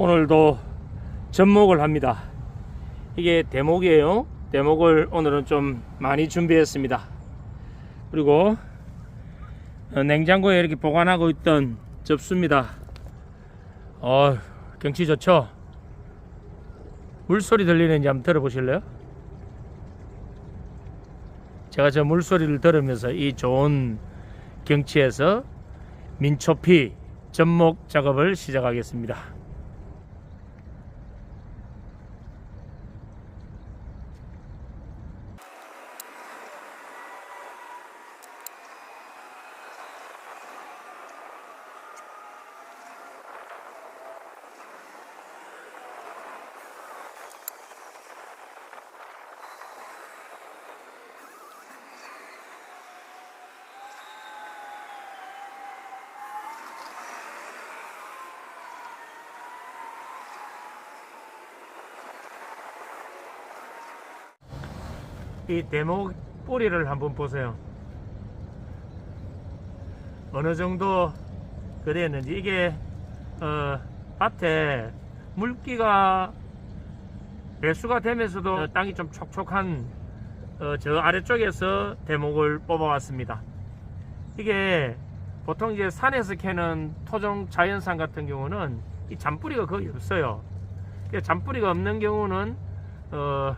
오늘도 접목을 합니다. 이게 대목이에요. 대목을 오늘은 좀 많이 준비했습니다. 그리고 어, 냉장고에 이렇게 보관하고 있던 접수입니다. 어, 경치 좋죠? 물소리 들리는지 한번 들어보실래요? 제가 저 물소리를 들으면서 이 좋은 경치에서 민초피 접목 작업을 시작하겠습니다. 이 대목 뿌리를 한번 보세요. 어느 정도 그랬는지 이게 어, 밭에 물기가 배수가 되면서도 어, 땅이 좀 촉촉한 어, 저 아래쪽에서 대목을 뽑아왔습니다. 이게 보통 이제 산에서 캐는 토종 자연산 같은 경우는 이 잔뿌리가 거의 없어요. 잔뿌리가 없는 경우는 어,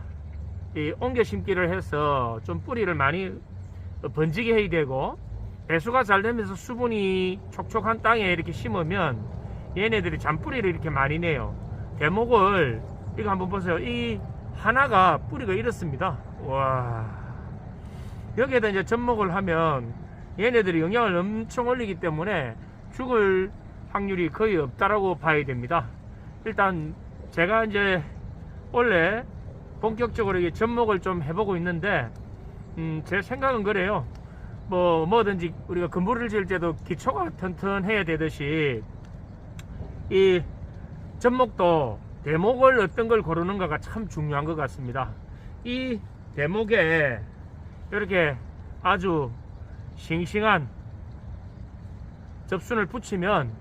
이 옮겨 심기를 해서 좀 뿌리를 많이 번지게 해야 되고 배수가 잘 되면서 수분이 촉촉한 땅에 이렇게 심으면 얘네들이 잔뿌리를 이렇게 많이 내요. 대목을 이거 한번 보세요. 이 하나가 뿌리가 이렇습니다. 와 여기에다 이제 접목을 하면 얘네들이 영양을 엄청 올리기 때문에 죽을 확률이 거의 없다라고 봐야 됩니다. 일단 제가 이제 원래 본격적으로 이게 접목을 좀 해보고 있는데 음, 제 생각은 그래요. 뭐 뭐든지 우리가 건물을 지을 때도 기초가 튼튼해야 되듯이 이 접목도 대목을 어떤 걸 고르는가가 참 중요한 것 같습니다. 이 대목에 이렇게 아주 싱싱한 접순을 붙이면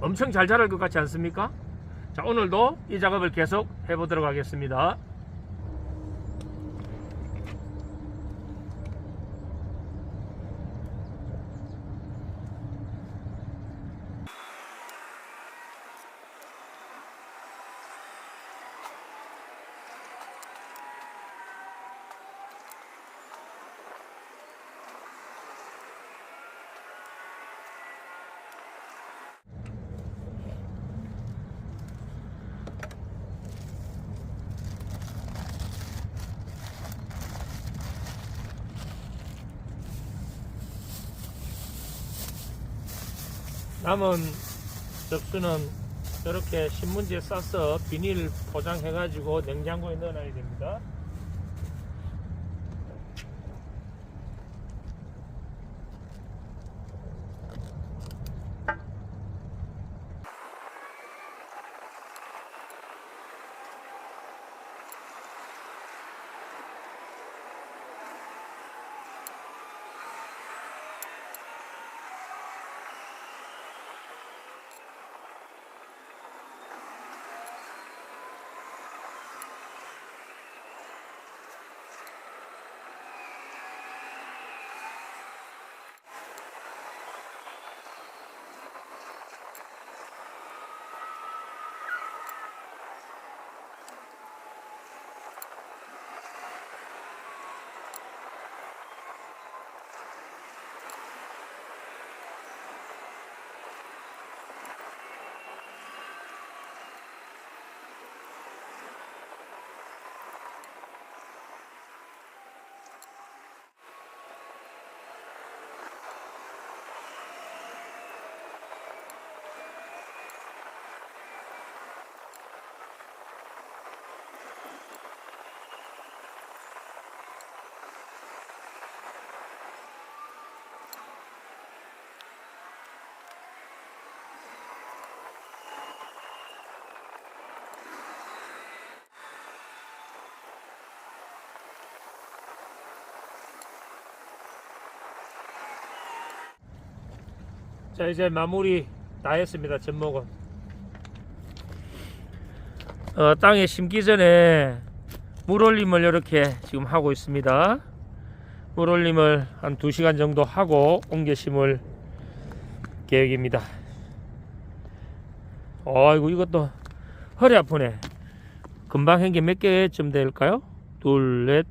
엄청 잘 자랄 것 같지 않습니까? 자 오늘도 이 작업을 계속 해보도록 하겠습니다 남은 접수는 이렇게 신문지에 싸서 비닐 포장해 가지고 냉장고에 넣어놔야 됩니다 자 이제 마무리 다 했습니다 접목은 어, 땅에 심기 전에 물 올림을 이렇게 지금 하고 있습니다. 물 올림을 한 2시간 정도 하고 옮겨 심을 계획입니다. 아이고 이것도 허리 아프네. 금방 한 게 몇 개쯤 될까요? 둘, 넷,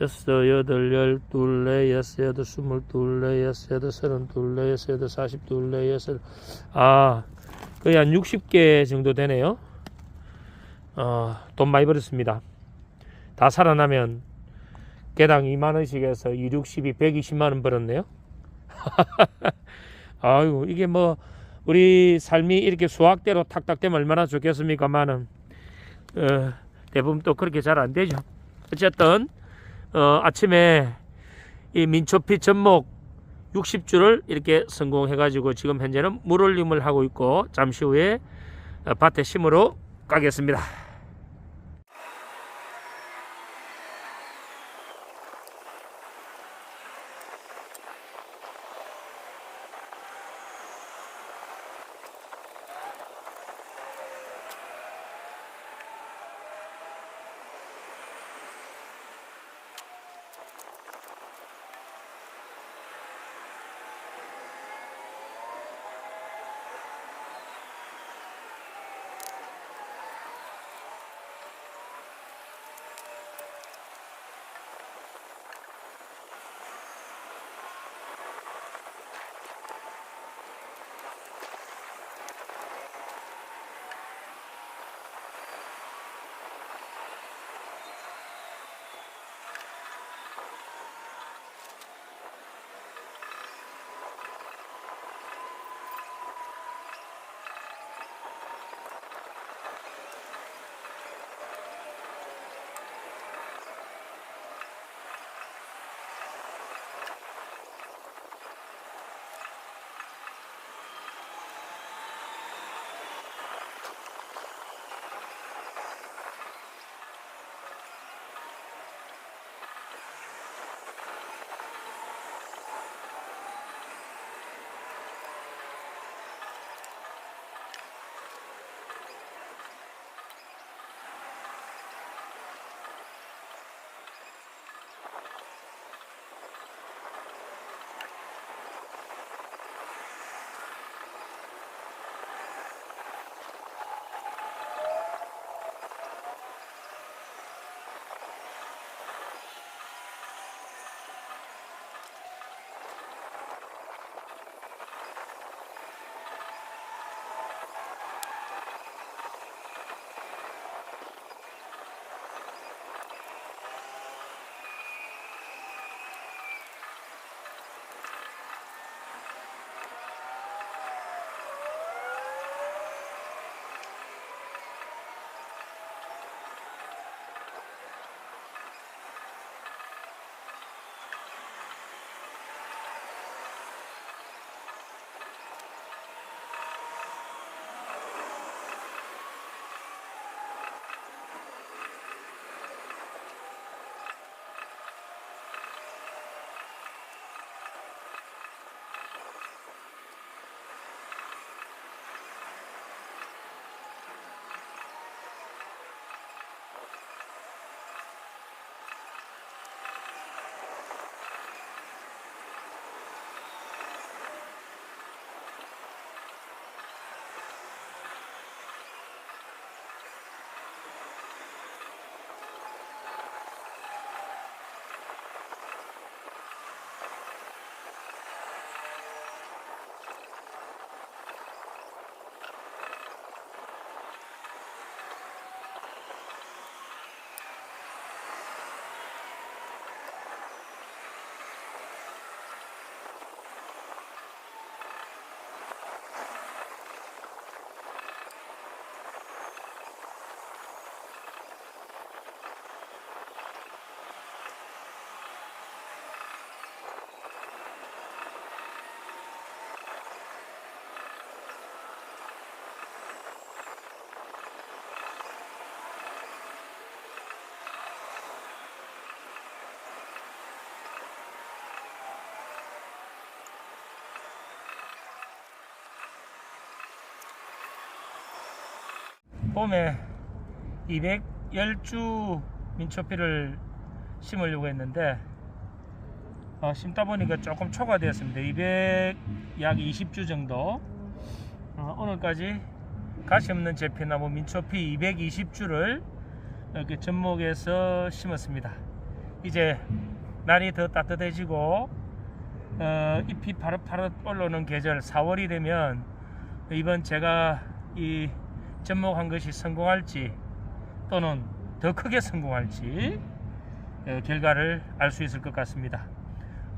여섯, 여덟, 열, 둘, 넷, 여섯, 여덟, 스물, 둘, 넷, 여섯, 여덟, 서른, 둘, 넷, 여섯, 여덟, 사십, 둘, 넷, 여섯, 아, 거의 한 60개 정도 되네요. 어, 돈 많이 벌었습니다. 다 살아나면 개당 2만원씩 해서 2, 60이 120만원 벌었네요. 아이고, 이게 뭐, 우리 삶이 이렇게 수학대로 탁탁 되면 얼마나 좋겠습니까만은, 어, 대부분 또 그렇게 잘 안 되죠. 어쨌든, 어, 아침에 이 민초피 접목 60주를 이렇게 성공해 가지고 지금 현재는 물올림을 하고 있고 잠시 후에 어, 밭에 심으러 가겠습니다. 봄에 210주 민초피를 심으려고 했는데 어, 심다 보니까 조금 초과되었습니다. 200 약 20주 정도 어, 오늘까지 가시 없는 제피나무 민초피 220주를 이렇게 접목해서 심었습니다. 이제 날이 더 따뜻해지고 어, 잎이 파릇파릇 올라오는 계절 4월이 되면 이번 제가 이 접목한 것이 성공할지 또는 더 크게 성공할지 어, 결과를 알 수 있을 것 같습니다.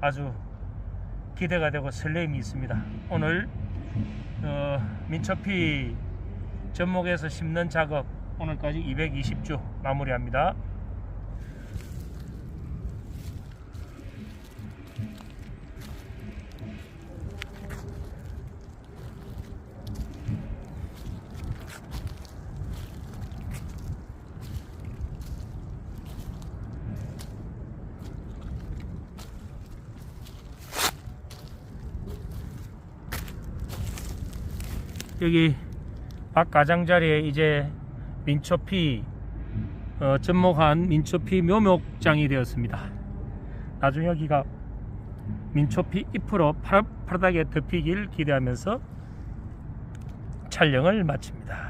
아주 기대가 되고 설렘이 있습니다. 오늘 어, 민초피 접목해서 심는 작업 오늘까지 220주 마무리합니다. 여기 밖 가장자리에 이제 민초피 어, 접목한 민초피 묘목장이 되었습니다. 나중에 여기가 민초피 잎으로 파릇파릇하게 덮이길 기대하면서 촬영을 마칩니다.